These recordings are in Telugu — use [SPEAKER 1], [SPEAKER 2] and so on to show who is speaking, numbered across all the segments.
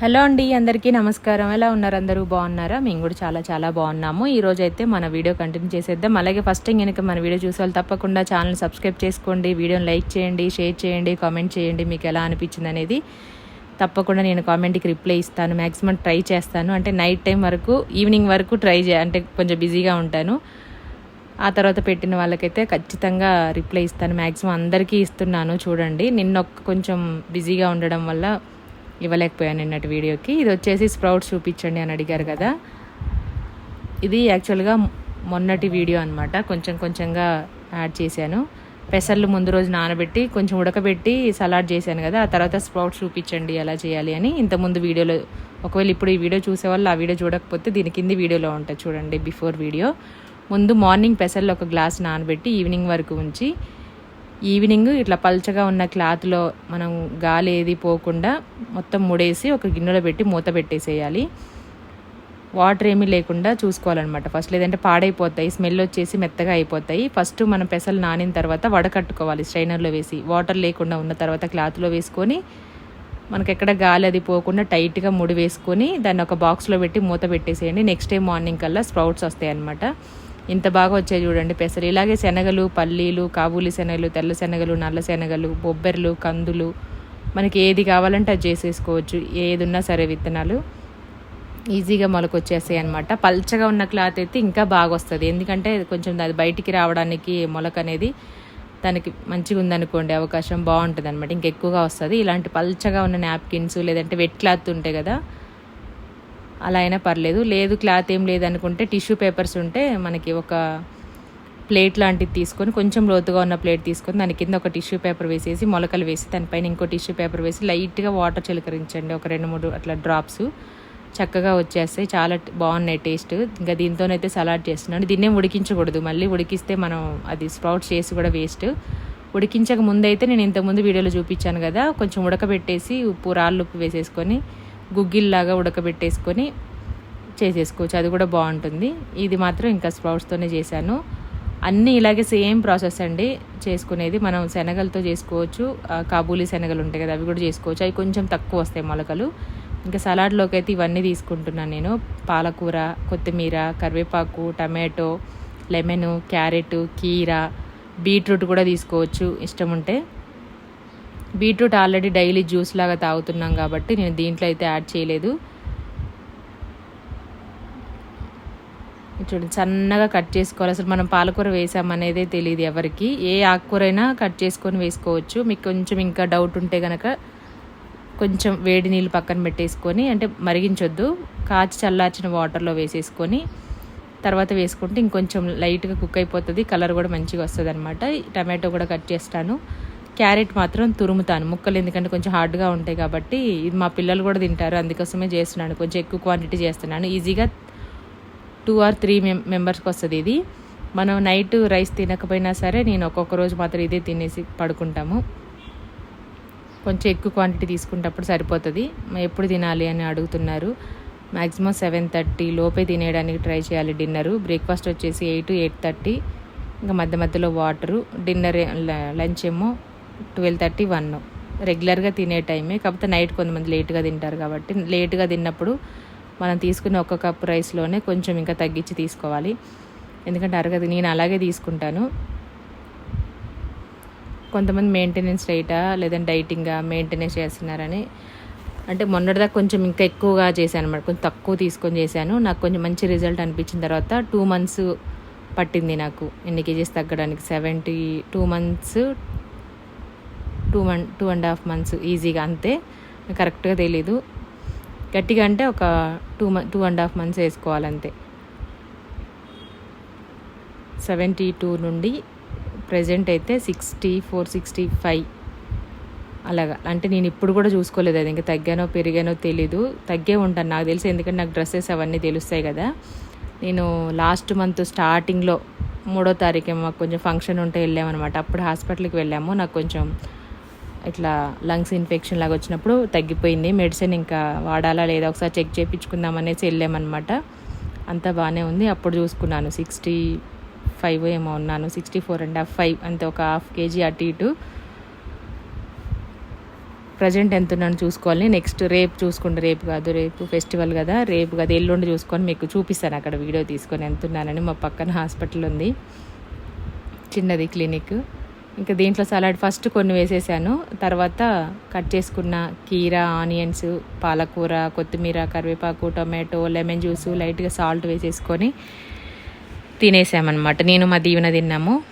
[SPEAKER 1] హలో అండి అందరికీ నమస్కారం. ఎలా ఉన్నారు అందరూ? బాగున్నారా? మేము కూడా చాలా చాలా బాగున్నాము. ఈ రోజు అయితే మన వీడియో కంటిన్యూ చేసేద్దాం. అలాగే ఫస్ట్ టైం కనుక మన వీడియో చూసే వాళ్ళు తప్పకుండా ఛానల్ సబ్స్క్రైబ్ చేసుకోండి వీడియోని లైక్ చేయండి షేర్ చేయండి కామెంట్ చేయండి మీకు ఎలా అనిపించింది అనేది తప్పకుండా నేను కామెంట్కి రిప్లై ఇస్తాను. మ్యాక్సిమం ట్రై చేస్తాను. అంటే నైట్ టైం వరకు ఈవినింగ్ వరకు ట్రై చే అంటే కొంచెం బిజీగా ఉంటాను. ఆ తర్వాత పెట్టిన వాళ్ళకైతే ఖచ్చితంగా రిప్లై ఇస్తాను. మ్యాక్సిమం అందరికీ ఇస్తున్నాను. చూడండి నిన్న ఒక్క కొంచెం బిజీగా ఉండడం వల్ల ఇవ్వలేకపోయాను నిన్నటి వీడియోకి. ఇది వచ్చేసి స్ప్రౌట్స్ చూపించండి అని అడిగారు కదా. ఇది యాక్చువల్గా మొన్నటి వీడియో అనమాట కొంచెం కొంచెంగా యాడ్ చేశాను. పెసర్లు ముందు రోజు నానబెట్టి కొంచెం ఉడకబెట్టి సలాడ్ చేశాను కదా. ఆ తర్వాత స్ప్రౌట్స్ చూపించండి ఎలా చేయాలి అని. ఇంతకుముందు వీడియోలో ఒకవేళ ఇప్పుడు ఈ వీడియో చూసే వాళ్ళు ఆ వీడియో చూడకపోతే దీని కింది వీడియోలో ఉంటుంది చూడండి బిఫోర్ వీడియో. ముందు మార్నింగ్ పెసర్లు ఒక గ్లాస్ నానబెట్టి ఈవినింగ్ వరకు ఉంచి ఈవినింగ్ ఇట్లా పల్చగా ఉన్న క్లాత్లో మనం గాలి ఏది పోకుండా మొత్తం ముడేసి ఒక గిన్నెలో పెట్టి మూత పెట్టేసేయాలి. వాటర్ ఏమీ లేకుండా చూసుకోవాలన్నమాట. ఫస్ట్ లేదంటే పాడైపోతాయి స్మెల్ వచ్చేసి మెత్తగా అయిపోతాయి. ఫస్ట్ మనం పెసలు నానిన తర్వాత వడకట్టుకోవాలి స్ట్రైనర్లో వేసి. వాటర్ లేకుండా ఉన్న తర్వాత క్లాత్లో వేసుకొని మనకి ఎక్కడ గాలి అది పోకుండా టైట్గా ముడి వేసుకొని దాన్ని ఒక బాక్స్లో పెట్టి మూత పెట్టేసేయండి. నెక్స్ట్ డే మార్నింగ్ కల్లా స్ప్రౌట్స్ వస్తాయనమాట ఇంత బాగా వచ్చాయి చూడండి పెసలు ఇలాగే శనగలు పల్లీలు కాబూలి శనగలు తెల్ల శనగలు నల్ల శనగలు బొబ్బెర్లు కందులు. మనకి ఏది కావాలంటే అది చేసేసుకోవచ్చు. ఏది ఉన్నా సరే విత్తనాలు. ఈజీగా మొలకొచ్చేస్తాయి అనమాట పల్చగా ఉన్న క్లాత్ అయితే ఇంకా బాగా వస్తుంది. ఎందుకంటే కొంచెం అది బయటికి రావడానికి మొలక అనేది దానికి మంచిగా ఉందనుకోండి అవకాశం బాగుంటుంది అనమాట ఇంకెక్కువగా వస్తుంది. ఇలాంటి పల్చగా ఉన్న నాప్కిన్స్ లేదంటే వెట్ క్లాత్ ఉంటాయి కదా అలా అయినా పర్లేదు. లేదు క్లాత్ ఏం లేదనుకుంటే టిష్యూ పేపర్స్ ఉంటే మనకి ఒక ప్లేట్ లాంటిది తీసుకొని కొంచెం లోతుగా ఉన్న ప్లేట్ తీసుకొని దాని కింద ఒక టిష్యూ పేపర్ వేసేసి మొలకలు వేసి దానిపైన ఇంకో టిష్యూ పేపర్ వేసి లైట్గా వాటర్ చిలకరించండి. ఒక రెండు మూడు అట్లా డ్రాప్స్ చక్కగా వచ్చేస్తాయి. చాలా బాగున్నాయి టేస్ట్. ఇంకా దీంతోనైతే సలాడ్ చేస్తున్నాను. దీన్నే ఉడికించకూడదు. మళ్ళీ ఉడికిస్తే మనం అది స్ప్రౌట్స్ చేసి కూడా వేస్ట్. ఉడికించక ముందైతే నేను ఇంతకుముందు వీడియోలో చూపించాను కదా కొంచెం ఉడకబెట్టేసి ఉప్పు రాళ్ళు ఉప్పు వేసేసుకొని గుగ్గిల్లాగా ఉడకబెట్టేసుకొని చేసేసుకోవచ్చు. అది కూడా బాగుంటుంది. ఇది మాత్రం ఇంకా స్ప్రౌట్స్తోనే చేశాను. అన్నీ ఇలాగే సేమ్ ప్రాసెస్ అండి. చేసుకునేది మనం శనగలతో చేసుకోవచ్చు. కాబూలీ శనగలు ఉంటాయి కదా అవి కూడా చేసుకోవచ్చు. అవి కొంచెం తక్కువ వస్తాయి మొలకలు. ఇంకా సలాడ్లోకి అయితే ఇవన్నీ తీసుకుంటున్నాను నేను. పాలకూర కొత్తిమీర కరివేపాకు టమాటో లెమన్ క్యారెట్ కీర బీట్రూట్ కూడా తీసుకోవచ్చు. ఇష్టం ఉంటే. బీట్రూట్ ఆల్రెడీ డైలీ జ్యూస్ లాగా తాగుతున్నాం కాబట్టి నేను దీంట్లో అయితే యాడ్ చేయలేదు. చూడండి సన్నగా కట్ చేసుకోవాలి. అసలు మనం పాలకూర వేసామనేదే తెలియదు ఎవరికి. ఏ ఆకుకూరైనా కట్ చేసుకొని వేసుకోవచ్చు. మీకు కొంచెం ఇంకా డౌట్ ఉంటే కనుక కొంచెం వేడి నీళ్ళు పక్కన పెట్టేసుకొని అంటే మరిగించొద్దు. కాచి చల్లార్చిన వాటర్లో వేసేసుకొని తర్వాత వేసుకుంటే ఇంకొంచెం లైట్గా కుక్ అయిపోతుంది. కలర్ కూడా మంచిగా వస్తుంది అనమాట టమాటో కూడా కట్ చేస్తాను. క్యారెట్ మాత్రం తురుముతాను. ముక్కలు ఎందుకంటే కొంచెం హార్డ్గా ఉంటాయి కాబట్టి ఇది మా పిల్లలు కూడా తింటారు. అందుకోసమే చేస్తున్నాను. కొంచెం ఎక్కువ క్వాంటిటీ చేస్తున్నాను. ఈజీగా టూ ఆర్ త్రీ మెం మెంబర్స్కి వస్తుంది ఇది. మనం నైట్ రైస్ తినకపోయినా సరే నేను ఒక్కొక్క రోజు మాత్రం ఇదే తినేసి పడుకుంటాము. కొంచెం ఎక్కువ క్వాంటిటీ తీసుకున్నప్పుడు సరిపోతుంది. ఎప్పుడు తినాలి అని అడుగుతున్నారు. మ్యాక్సిమం సెవెన్ థర్టీ లోపే తినేయడానికి ట్రై చేయాలి డిన్నరు. బ్రేక్ఫాస్ట్ వచ్చేసి ఎయిట్ ఎయిట్ థర్టీ. ఇంకా మధ్య మధ్యలో వాటరు. డిన్నర్ లంచ్ ఏమో ట్వెల్వ్ థర్టీ వన్ రెగ్యులర్గా తినే టైమే కాకపోతే నైట్ కొంతమంది లేట్గా తింటారు కాబట్టి లేట్గా తిన్నప్పుడు మనం తీసుకున్న ఒక కప్ రైస్లోనే కొంచెం ఇంకా తగ్గించి తీసుకోవాలి. ఎందుకంటే అరగదు. నేను అలాగే తీసుకుంటాను. కొంతమంది మెయింటెనెన్స్ రైటా లేదంటే డైటింగ్గా మెయింటెనెన్స్ చేస్తున్నారని. అంటే మొన్నటిదాకా కొంచెం ఇంకా ఎక్కువగా చేశాను అనమాట కొంచెం తక్కువ తీసుకొని చేశాను. నాకు కొంచెం మంచి రిజల్ట్ అనిపించిన తర్వాత టూ మంత్స్ పట్టింది నాకు. ఎన్ని కేజీస్ తగ్గడానికి? Seventy two months two month two and half months ఈజీగా అంతే. కరెక్ట్గా తెలీదు. గట్టిగా అంటే ఒక two month two and half months వేసుకోవాలంతే. Seventy two నుండి ప్రజెంట్ అయితే సిక్స్టీ ఫోర్ సిక్స్టీ ఫైవ్ అలాగా. అంటే నేను ఇప్పుడు కూడా చూసుకోలేదు అది. ఇంకా తగ్గానో పెరిగానో తెలీదు. తగ్గే ఉంటాను. నాకు తెలిసి. ఎందుకంటే నాకు డ్రెస్సెస్ అవన్నీ తెలుస్తాయి కదా. నేను లాస్ట్ మంత్ స్టార్టింగ్లో మూడో తారీఖు మాకు కొంచెం ఫంక్షన్ ఉంటే వెళ్ళామన్నమాట. అప్పుడు హాస్పిటల్కి వెళ్ళాము. నాకు కొంచెం ఇట్లా లంగ్స్ ఇన్ఫెక్షన్ లాగా వచ్చినప్పుడు తగ్గిపోయింది. మెడిసిన్ ఇంకా వాడాలా లేదా ఒకసారి చెక్ చేయించుకుందాం అనేసి వెళ్ళామన్నమాట. అంతా బాగానే ఉంది. అప్పుడు చూసుకున్నాను. సిక్స్టీ ఫైవ్ ఏమో ఉన్నాను. Sixty four and half five అంతే ఒక హాఫ్ కేజీ అటు ఇటు. ప్రజెంట్ ఎంత ఉన్నాను చూసుకోవాలి. నెక్స్ట్ రేపు చూసుకోండి రేపు కాదు రేపు ఫెస్టివల్ కదా రేపు కాదు ఎల్లుండి చూసుకొని మీకు చూపిస్తాను అక్కడ వీడియో తీసుకొని ఎంత ఉన్నానని. మా పక్కన హాస్పిటల్ ఉంది. చిన్నది క్లినిక్ ఇంకా దీంట్లో సలాడ్ ఫస్ట్ కొన్ని వేసేసాను. తర్వాత కట్ చేసుకున్న కీర ఆనియన్స్ పాలకూర కొత్తిమీర కరివేపాకు టొమాటో లెమన్ జ్యూస్ లైట్గా సాల్ట్ వేసేసుకొని తినేసామన్నమాట. నేను మా దీవెన తిన్నాము.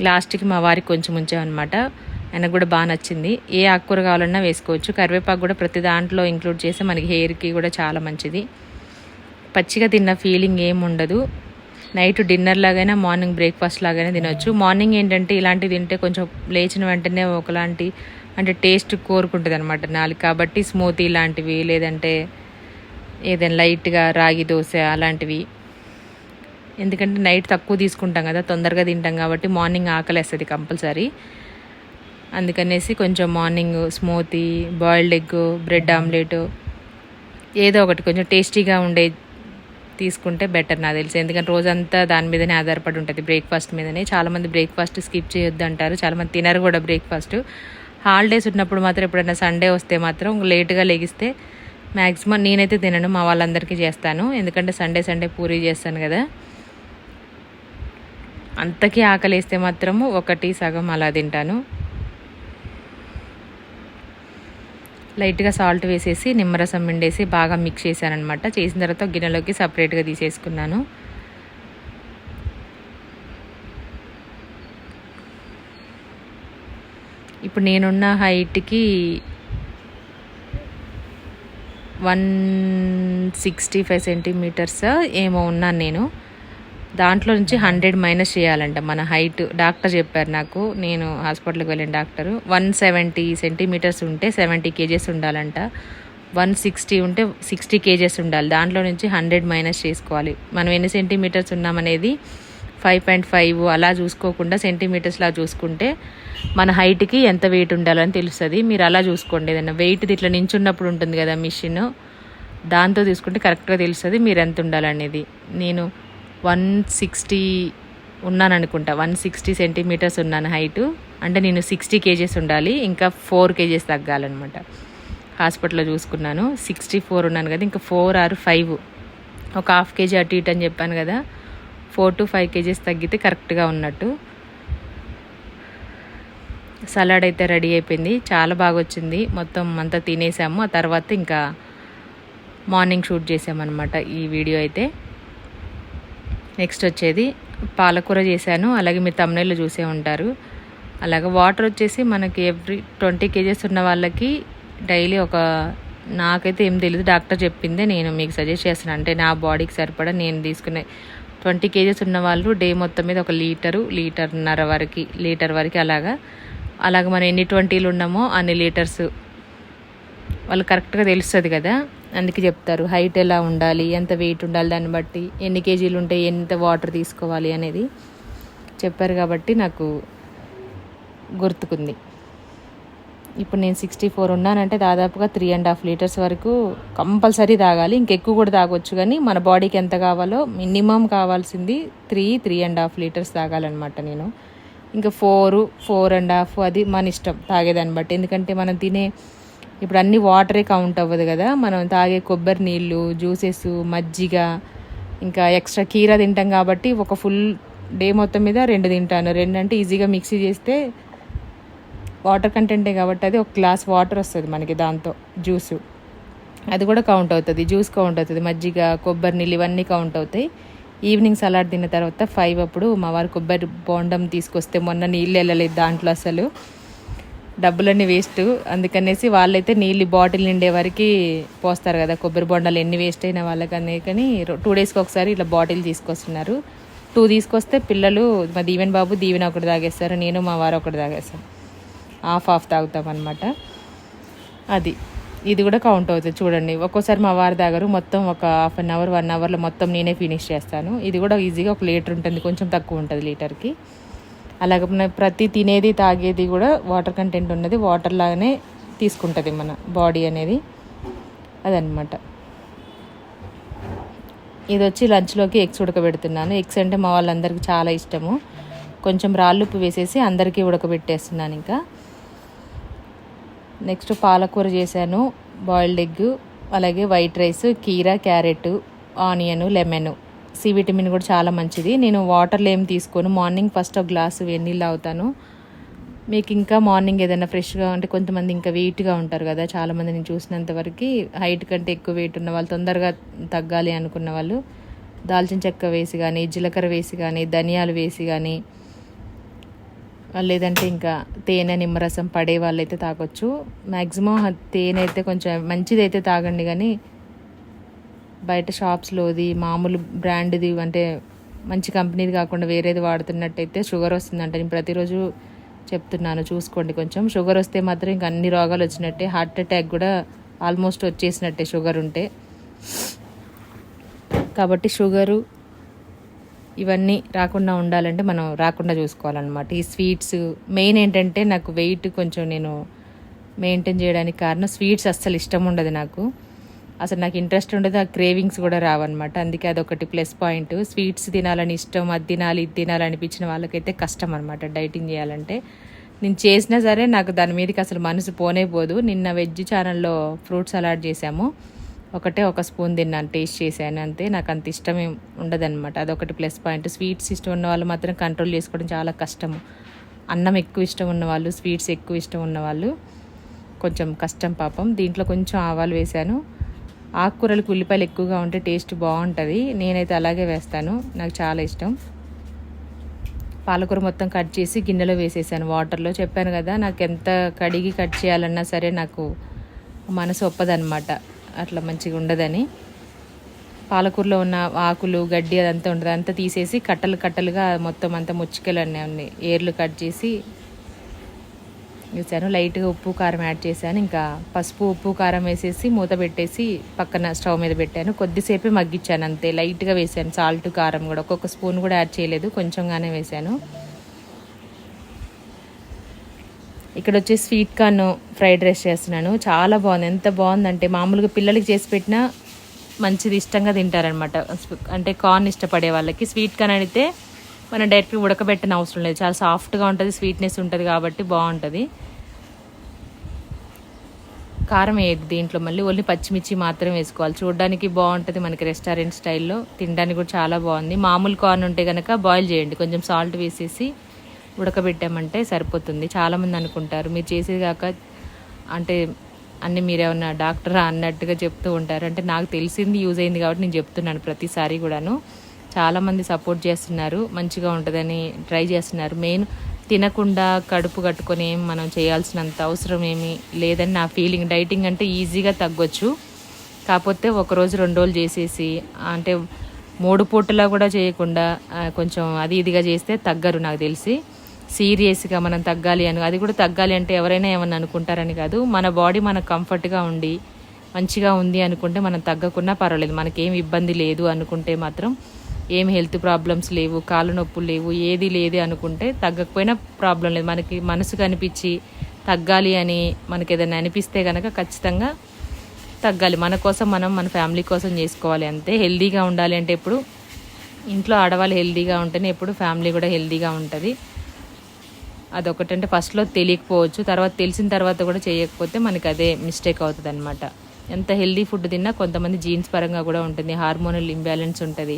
[SPEAKER 1] లాస్ట్కి మా వారికి కొంచెం ఉంచామన్నమాట. ఆయనకు కూడా బాగా నచ్చింది. ఏ ఆకుకూర కావాలన్నా వేసుకోవచ్చు. కరివేపాకు కూడా ప్రతి దాంట్లో ఇంక్లూడ్ చేస్తే మనకి హెయిర్కి కూడా చాలా మంచిది. పచ్చిగా తిన్న ఫీలింగ్ ఏముండదు. ఉండదు నైట్ డిన్నర్ లాగైనా మార్నింగ్ బ్రేక్ఫాస్ట్ లాగైనా తినొచ్చు. మార్నింగ్ ఏంటంటే ఇలాంటివి తింటే కొంచెం లేచిన వెంటనే ఒకలాంటి అంటే టేస్ట్ కోరుకుంటుంది అనమాట నాలుగు. కాబట్టి స్మూతీ లాంటివి లేదంటే ఏదైనా లైట్గా రాగి దోశ అలాంటివి. ఎందుకంటే నైట్ తక్కువ తీసుకుంటాం కదా తొందరగా తింటాం కాబట్టి మార్నింగ్ ఆకలేస్తుంది కంపల్సరీ. అందుకనేసి కొంచెం morning smoothie boiled egg bread omelette ఏదో ఒకటి కొంచెం టేస్టీగా ఉండే తీసుకుంటే బెటర్ నాకు తెలిసి. ఎందుకంటే రోజంతా దాని మీదనే ఆధారపడి ఉంటుంది. బ్రేక్ఫాస్ట్ మీదనే. చాలామంది బ్రేక్ఫాస్ట్ స్కిప్ చేయొద్దు అంటారు చాలామంది తినరు కూడా బ్రేక్ఫాస్ట్ హాలిడేస్ ఉన్నప్పుడు మాత్రం ఎప్పుడైనా సండే వస్తే మాత్రం లేట్గా లెగిస్తే మ్యాక్సిమం నేనైతే తినను. మా వాళ్ళందరికీ చేస్తాను. ఎందుకంటే సండే సండే పూరి చేస్తాను కదా. అంతకీ ఆకలి వేస్తే మాత్రము ఒకటి సగం అలా తింటాను. లైట్గా సాల్ట్ వేసేసి నిమ్మరసం పిండేసి బాగా మిక్స్ చేశాను అనమాట చేసిన తర్వాత గిన్నెలోకి సపరేట్గా తీసేసుకున్నాను. ఇప్పుడు నేనున్న హైట్కి వన్ సిక్స్టీ ఫైవ్ సెంటీమీటర్స్ ఏమో ఉన్నాను నేను. దాంట్లో నుంచి హండ్రెడ్ మైనస్ చేయాలంట. మన హైట్. డాక్టర్ చెప్పారు నాకు. నేను హాస్పిటల్కి వెళ్ళిన డాక్టర్. వన్ సెవెంటీ సెంటీమీటర్స్ ఉంటే సెవెంటీ కేజెస్ ఉండాలంట. వన్ సిక్స్టీ ఉంటే సిక్స్టీ కేజెస్ ఉండాలి. దాంట్లో నుంచి హండ్రెడ్ మైనస్ చేసుకోవాలి. మనం ఎన్ని సెంటీమీటర్స్ ఉన్నామనేది ఫైవ్ పాయింట్ ఫైవ్ అలా చూసుకోకుండా సెంటీమీటర్స్లా చూసుకుంటే మన హైట్కి ఎంత వెయిట్ ఉండాలని తెలుస్తుంది. మీరు అలా చూసుకోండి. ఏదైనా వెయిట్ ఇట్లా నించున్నప్పుడు ఉంటుంది కదా మిషన్. దాంతో తీసుకుంటే కరెక్ట్గా తెలుస్తుంది మీరు ఎంత ఉండాలనేది. నేను వన్ సిక్స్టీ ఉన్నాను అనుకుంటా వన్ సిక్స్టీ సెంటీమీటర్స్ ఉన్నాను హైటు. అంటే నేను సిక్స్టీ కేజెస్ ఉండాలి ఇంకా ఫోర్ కేజెస్ తగ్గాలన్నమాట. హాస్పిటల్లో చూసుకున్నాను. సిక్స్టీ ఫోర్ ఉన్నాను కదా ఇంకా ఫోర్ ఆర్ ఫైవ్. ఒక హాఫ్ కేజీ అటు ఇటు అని చెప్పాను కదా ఫోర్ టు ఫైవ్ కేజెస్ తగ్గితే కరెక్ట్గా ఉన్నట్టు. సలాడ్ అయితే రెడీ అయిపోయింది. చాలా బాగా వచ్చింది మొత్తం అంతా తినేసాము. ఆ తర్వాత ఇంకా మార్నింగ్ షూట్ చేసామన్నమాట ఈ వీడియో అయితే. నెక్స్ట్ వచ్చేది పాలకూర చేశాను. అలాగే మీరు తమిళలో చూసే ఉంటారు. అలాగే వాటర్ వచ్చేసి మనకి ఎవ్రీ ట్వంటీ కేజెస్ ఉన్న వాళ్ళకి డైలీ ఒక నాకైతే ఏం తెలియదు డాక్టర్ చెప్పిందే నేను మీకు సజెస్ట్ చేస్తాను. అంటే నా బాడీకి సరిపడా నేను తీసుకునే ట్వంటీ కేజెస్ ఉన్న వాళ్ళు డే మొత్తం మీద ఒక లీటరు లీటర్న్నర వరకు లీటర్ వరకు అలాగా. అలాగ మనం ఎన్ని ట్వంటీలు ఉన్నామో అన్ని లీటర్స్. వాళ్ళు కరెక్ట్గా తెలుస్తుంది కదా. అందుకే చెప్తారు హైట్ ఎలా ఉండాలి ఎంత వెయిట్ ఉండాలి దాన్ని బట్టి ఎన్ని కేజీలు ఉంటే ఎంత వాటర్ తీసుకోవాలి అనేది చెప్పారు కాబట్టి నాకు గుర్తుకుంది. ఇప్పుడు నేను సిక్స్టీ ఫోర్ ఉన్నానంటే దాదాపుగా త్రీ అండ్ హాఫ్ లీటర్స్ వరకు కంపల్సరీ తాగాలి. ఇంకెక్కువ కూడా తాగొచ్చు కానీ మన బాడీకి ఎంత కావాలో మినిమం కావాల్సింది three three and half litres తాగాలన్నమాట నేను. ఇంకా ఫోర్ ఫోర్ అండ్ హాఫ్ అది మన ఇష్టం తాగేదాన్ని బట్టి. ఎందుకంటే మనం తినే ఇప్పుడు అన్ని వాటరే కౌంట్ అవ్వదు కదా. మనం తాగే కొబ్బరి నీళ్ళు జ్యూసెస్ మజ్జిగ ఇంకా ఎక్స్ట్రా కీర తింటాం కాబట్టి ఒక ఫుల్ డే మొత్తం మీద రెండు తింటాను. రెండు అంటే ఈజీగా మిక్సీ చేస్తే వాటర్ కంటెంటే కాబట్టి అది ఒక గ్లాస్ వాటర్ వస్తుంది మనకి దాంతో జ్యూసు అది కూడా కౌంట్ అవుతుంది జ్యూస్ కౌంట్ అవుతుంది మజ్జిగ కొబ్బరి నీళ్ళు ఇవన్నీ కౌంట్ అవుతాయి. ఈవినింగ్ సలాడ్ తిన్న తర్వాత ఫైవ్ అప్పుడు మా వారు కొబ్బరి బోండం తీసుకొస్తే మొన్న నీళ్ళు వెళ్ళలేదు దాంట్లో అసలు. డబ్బులన్నీ వేస్ట్. అందుకనేసి వాళ్ళైతే నీళ్ళు బాటిల్ నిండే వరకు పోస్తారు కదా కొబ్బరి బొండాలు ఎన్ని వేస్ట్ అయిన వాళ్ళకనే కానీ టూ డేస్కి ఒకసారి ఇట్లా బాటిల్ తీసుకొస్తున్నారు. టూ తీసుకొస్తే పిల్లలు మా దీవెన్ బాబు దీవెన ఒకటి తాగేస్తారు నేను మా వారు ఒకటి తాగేస్తాం. హాఫ్ హాఫ్ తాగుతాం అనమాట అది. ఇది కూడా కౌంట్ అవుతుంది. చూడండి ఒక్కోసారి మా వారు తాగరు మొత్తం ఒక హాఫ్ అన్ అవర్ వన్ అవర్లో మొత్తం నేనే ఫినిష్ చేస్తాను. ఇది కూడా ఈజీగా ఒక లీటర్ ఉంటుంది కొంచెం తక్కువ ఉంటుంది లీటర్కి. అలాగే ప్రతి తినేది తాగేది కూడా వాటర్ కంటెంట్ ఉన్నది. వాటర్ లాగానే తీసుకుంటుంది మన బాడీ అనేది. అదనమాట ఇది వచ్చి లంచ్లోకి ఎగ్స్ ఉడకబెడుతున్నాను. ఎగ్స్ అంటే మా వాళ్ళందరికీ చాలా ఇష్టము. కొంచెం రాళ్ళుప్పు వేసేసి అందరికీ ఉడకబెట్టేస్తున్నాను ఇంకా. నెక్స్ట్ పాలకూర చేశాను. బాయిల్డ్ ఎగ్ అలాగే వైట్ రైస్ కీరా carrot onion lemon. C vitamin కూడా చాలా మంచిది. నేను వాటర్లో ఏం తీసుకోను. మార్నింగ్ ఫస్ట్ ఒక గ్లాసు వేడి అవుతాను మీకు ఇంకా మార్నింగ్ ఏదైనా ఫ్రెష్గా అంటే కొంతమంది ఇంకా వెయిట్గా ఉంటారు కదా. చాలామంది నేను చూసినంత వరకు హైట్ కంటే ఎక్కువ వెయిట్ ఉన్న వాళ్ళు తొందరగా తగ్గాలి అనుకున్న వాళ్ళు దాల్చిన చెక్క వేసి కానీ జీలకర్ర వేసి కానీ ధనియాలు వేసి కానీ లేదంటే ఇంకా తేనె నిమ్మరసం పడే వాళ్ళైతే తాగొచ్చు. మ్యాక్సిమం తేనె అయితే కొంచెం మంచిదైతే తాగండి కానీ బయట షాప్స్లోది మామూలు బ్రాండ్ది అంటే మంచి కంపెనీది కాకుండా వేరేది వాడుతున్నట్టయితే షుగర్ వస్తుందంట. నేను ప్రతిరోజు చెప్తున్నాను చూసుకోండి కొంచెం. షుగర్ వస్తే మాత్రం ఇంక అన్ని రోగాలు వచ్చినట్టే హార్ట్ అటాక్ కూడా ఆల్మోస్ట్ వచ్చేసినట్టే షుగర్ ఉంటే. కాబట్టి షుగరు ఇవన్నీ రాకుండా ఉండాలంటే మనం రాకుండా చూసుకోవాలన్నమాట. ఈ స్వీట్స్ మెయిన్ ఏంటంటే నాకు వెయిట్ కొంచెం నేను మెయింటైన్ చేయడానికి కారణం స్వీట్స్ అస్సలు ఇష్టం ఉండదు నాకు. అసలు నాకు ఇంట్రెస్ట్ ఉండదు ఆ క్రేవింగ్స్ కూడా రావన్నమాట. అందుకే అదొకటి ప్లస్ పాయింట్. స్వీట్స్ తినాలని ఇష్టం అది తినాలి ఇది తినాలి అనిపించిన వాళ్ళకైతే కష్టం అనమాట డైటింగ్ చేయాలంటే. నేను చేసినా సరే నాకు దాని మీదకి అసలు మనసు పోనే పోదు. నిన్న వెజ్ ఛానల్లో ఫ్రూట్ సలాడ్ చేశాము. ఒకటే ఒక స్పూన్ తిన్నాను టేస్ట్ చేశాను అంతే. నాకు అంత ఇష్టం ఉండదన్నమాట. అదొకటి ప్లస్ పాయింట్. స్వీట్స్ ఇష్టం ఉన్న వాళ్ళు మాత్రం కంట్రోల్ చేసుకోవడం చాలా కష్టము. అన్నం ఎక్కువ ఇష్టం ఉన్నవాళ్ళు స్వీట్స్ ఎక్కువ ఇష్టం ఉన్నవాళ్ళు కొంచెం కష్టం పాపం. దీంట్లో కొంచెం ఆవాలు వేశాను. ఆకుకూరలకు ఉల్లిపాయలు ఎక్కువగా ఉంటే టేస్ట్ బాగుంటుంది. నేనైతే అలాగే వేస్తాను. నాకు చాలా ఇష్టం. పాలకూర మొత్తం కట్ చేసి గిన్నెలో వేసేసాను. వాటర్లో చెప్పాను కదా నాకు ఎంత కడిగి కట్ చేయాలన్నా సరే నాకు మనసు ఒప్పదనమాట అట్లా మంచిగా ఉండదని. పాలకూరలో ఉన్న ఆకులు గడ్డి అదంతా ఉండదు. అంతా తీసేసి కట్టలు కట్టలుగా మొత్తం అంతా ముచ్చికలు అన్నీ ఏర్లు కట్ చేసి వేసాను. లైట్గా ఉప్పు కారం యాడ్ చేశాను. ఇంకా పసుపు ఉప్పు కారం వేసేసి మూత పెట్టేసి పక్కన స్టవ్ మీద పెట్టాను. కొద్దిసేపే మగ్గించాను అంతే. లైట్గా వేసాను. సాల్ట్ కారం కూడా. ఒక్కొక్క స్పూన్ కూడా యాడ్ చేయలేదు. కొంచెంగానే వేసాను. ఇక్కడ వచ్చి స్వీట్ కార్న్ ఫ్రైడ్ రైస్ చేస్తున్నాను. చాలా బాగుంది. ఎంత బాగుందంటే మామూలుగా పిల్లలకి చేసి పెట్టినా మంచిది ఇష్టంగా తింటారనమాట అంటే కార్న్ ఇష్టపడే వాళ్ళకి. స్వీట్ కార్న్ అయితే మనం డైరెక్ట్గా ఉడకబెట్టిన అవసరం లేదు. చాలా సాఫ్ట్గా ఉంటుంది స్వీట్నెస్ ఉంటుంది కాబట్టి బాగుంటుంది. కారం వేయద్దు దీంట్లో మళ్ళీ ఓన్లీ పచ్చిమిర్చి మాత్రం వేసుకోవాలి. చూడడానికి బాగుంటుంది మనకి రెస్టారెంట్ స్టైల్లో. తినడానికి కూడా చాలా బాగుంది. మామూలు కార్న్ ఉంటే కనుక బాయిల్ చేయండి. కొంచెం సాల్ట్ వేసేసి ఉడకబెట్టామంటే సరిపోతుంది. చాలామంది అనుకుంటారు మీరు చేసేది కాక అంటే అన్నీ మీరేమన్నా డాక్టరా అన్నట్టుగా చెప్తూ ఉంటారు. అంటే నాకు తెలిసింది యూజ్ అయింది కాబట్టి నేను చెప్తున్నాను ప్రతిసారి కూడాను. చాలామంది సపోర్ట్ చేస్తున్నారు మంచిగా ఉంటుందని ట్రై చేస్తున్నారు. మెయిన్ తినకుండా కడుపు కట్టుకొని ఏం మనం చేయాల్సినంత అవసరం ఏమి లేదని నా ఫీలింగ్. డైటింగ్ అంటే ఈజీగా తగ్గొచ్చు. కాకపోతే ఒకరోజు రెండు రోజులు చేసేసి అంటే మూడు పూటలా కూడా చేయకుండా కొంచెం అది ఇదిగా చేస్తే తగ్గరు నాకు తెలిసి. సీరియస్గా మనం తగ్గాలి అని అది కూడా తగ్గాలి అంటే ఎవరైనా ఏమన్నా అనుకుంటారని కాదు. మన బాడీ మనకు కంఫర్ట్గా ఉండి మంచిగా ఉంది అనుకుంటే మనం తగ్గకున్నా పర్వాలేదు. మనకేం ఇబ్బంది లేదు అనుకుంటే మాత్రం ఏం హెల్త్ ప్రాబ్లమ్స్ లేవు కాళ్ళ నొప్పులు లేవు ఏది లేదు అనుకుంటే తగ్గకపోయినా ప్రాబ్లం లేదు. మనకి మనసు కనిపించి తగ్గాలి అని మనకి ఏదైనా అనిపిస్తే కనుక ఖచ్చితంగా తగ్గాలి. మన కోసం మనం మన ఫ్యామిలీ కోసం చేసుకోవాలి అంతే. హెల్దీగా ఉండాలి అంటే ఎప్పుడు ఇంట్లో ఆడవాళ్ళు హెల్దీగా ఉంటేనే ఎప్పుడు ఫ్యామిలీ కూడా హెల్దీగా ఉంటుంది. అదొకటంటే ఫస్ట్లో తెలియకపోవచ్చు తర్వాత తెలిసిన తర్వాత కూడా చేయకపోతే మనకి అదే మిస్టేక్ అవుతుంది అనమాట ఎంత హెల్దీ ఫుడ్ తిన్నా కొంతమంది జీన్స్ పరంగా కూడా ఉంటుంది హార్మోనల్ ఇంబ్యాలెన్స్ ఉంటుంది.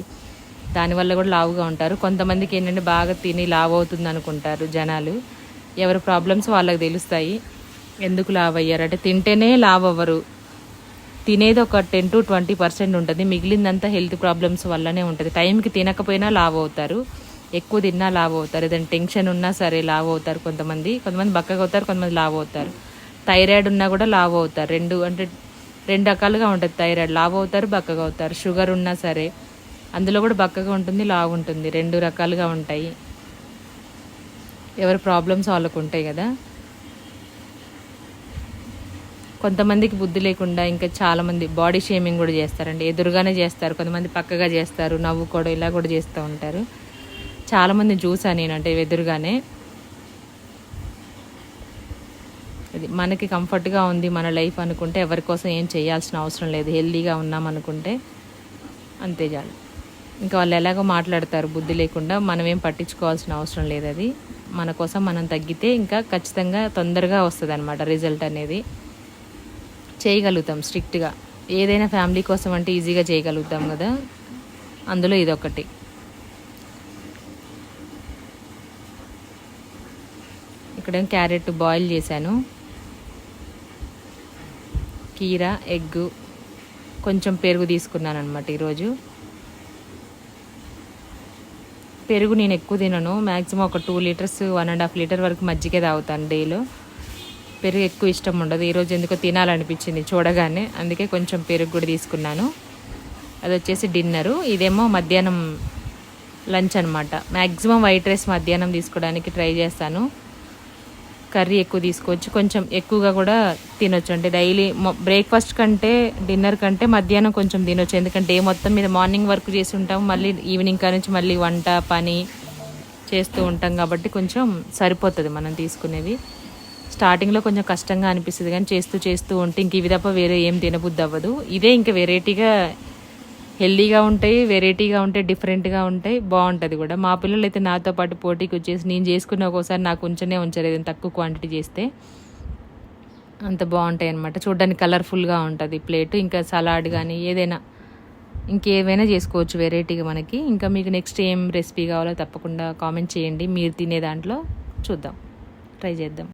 [SPEAKER 1] దానివల్ల కూడా లావుగా ఉంటారు. కొంతమందికి ఏంటంటే బాగా తిని లావు అవుతుంది అనుకుంటారు జనాలు. ఎవరి ప్రాబ్లమ్స్ వాళ్ళకి తెలుస్తాయి. ఎందుకు లావ్ అయ్యారు అంటే తింటేనే లావ్ అవ్వరు తినేది ఒక టెన్ టు ట్వంటీ పర్సెంట్ ఉంటుంది. మిగిలిందంతా హెల్త్ ప్రాబ్లమ్స్ వల్లనే ఉంటుంది. టైంకి తినకపోయినా లావ్ అవుతారు ఎక్కువ తిన్నా లావ్ అవుతారు ఏదైనా టెన్షన్ ఉన్నా సరే లావ్ అవుతారు కొంతమంది. కొంతమంది బక్కగా అవుతారు కొంతమంది లావ్ అవుతారు థైరాయిడ్ ఉన్నా కూడా లావ్ అవుతారు రెండు అంటే రెండు రకాలుగా ఉంటుంది థైరాయిడ్. లావ్ అవుతారు బక్కగా అవుతారు. షుగర్ ఉన్నా సరే అందులో కూడా బక్కగా ఉంటుంది లావు ఉంటుంది రెండు రకాలుగా ఉంటాయి. ఎవరి ప్రాబ్లమ్స్ వాళ్ళకు ఉంటాయి కదా. కొంతమందికి బుద్ధి లేకుండా ఇంకా చాలామంది బాడీ షేమింగ్ కూడా చేస్తారండి. ఎదురుగానే చేస్తారు. కొంతమంది పక్కగా చేస్తారు. నవ్వుకోవడం ఇలా కూడా చేస్తూ ఉంటారు. చాలామంది చూసాను నేను అంటే ఎదురుగానే. అది మనకి కంఫర్ట్గా ఉంది మన లైఫ్ అనుకుంటే ఎవరి కోసం ఏం చేయాల్సిన అవసరం లేదు. హెల్దీగా ఉన్నాం అనుకుంటే అంతే చాలు. ఇంకా వాళ్ళు ఎలాగో మాట్లాడతారు బుద్ధి లేకుండా మనం ఏం పట్టించుకోవాల్సిన అవసరం లేదు అది. మన కోసం మనం తగ్గితే ఇంకా ఖచ్చితంగా తొందరగా వస్తుంది అనమాట రిజల్ట్ అనేది. చేయగలుగుతాం స్ట్రిక్ట్గా. ఏదైనా ఫ్యామిలీ కోసం అంటే ఈజీగా చేయగలుగుతాం కదా. అందులో ఇదొకటి ఇక్కడ క్యారెట్ బాయిల్ చేశాను. కీర ఎగ్గు కొంచెం పెరుగు తీసుకున్నాను అనమాట ఈరోజు. పెరుగు నేను ఎక్కువ తినను. మ్యాక్సిమం ఒక two litres one and half litre వరకు మజ్జిగ తాగుతాను డేలో. పెరుగు ఎక్కువ ఇష్టం ఉండదు. ఈరోజు ఎందుకో తినాలనిపించింది చూడగానే. అందుకే కొంచెం పెరుగు కూడా తీసుకున్నాను. అది వచ్చేసి డిన్నరు. ఇదేమో మధ్యాహ్నం లంచ్ అనమాట మ్యాక్సిమం వైట్ రైస్ మధ్యాహ్నం తీసుకోవడానికి ట్రై చేస్తాను. కర్రీ ఎక్కువ తీసుకోవచ్చు. కొంచెం ఎక్కువగా కూడా తినొచ్చు. అంటే డైలీ బ్రేక్ఫాస్ట్ కంటే డిన్నర్ కంటే మధ్యాహ్నం కొంచెం తినొచ్చు. ఎందుకంటే డే మొత్తం మీద మార్నింగ్ వర్క్ చేసి ఉంటాం మళ్ళీ ఈవినింగ్ కాడ నుంచి మళ్ళీ వంట పని చేస్తూ ఉంటాం కాబట్టి కొంచెం సరిపోతుంది మనం తీసుకునేది. స్టార్టింగ్లో కొంచెం కష్టంగా అనిపిస్తుంది కానీ చేస్తూ చేస్తూ ఉంటే ఇంక ఇవి తప్ప వేరే ఏం తినబుద్ధి అవ్వదు ఇదే ఇంకా వెరైటీగా హెల్దీగా ఉంటాయి వెరైటీగా ఉంటాయి డిఫరెంట్గా ఉంటాయి బాగుంటుంది కూడా. మా పిల్లలు అయితే నాతో పాటు పోటీకి వచ్చేసి నేను చేసుకున్న ఒక్కోసారి నాకు ఉంచనే ఉంచలేదు తక్కువ క్వాంటిటీ చేస్తే. అంత బాగుంటాయి అనమాట చూడడానికి కలర్ఫుల్గా ఉంటుంది ప్లేట్. ఇంకా సలాడ్ కానీ ఏదైనా ఇంకేమైనా చేసుకోవచ్చు వెరైటీగా మనకి. ఇంకా మీకు నెక్స్ట్ ఏం రెసిపీ కావాలో తప్పకుండా కామెంట్ చేయండి. మీరు తినే దాంట్లో చూద్దాం. ట్రై చేద్దాం.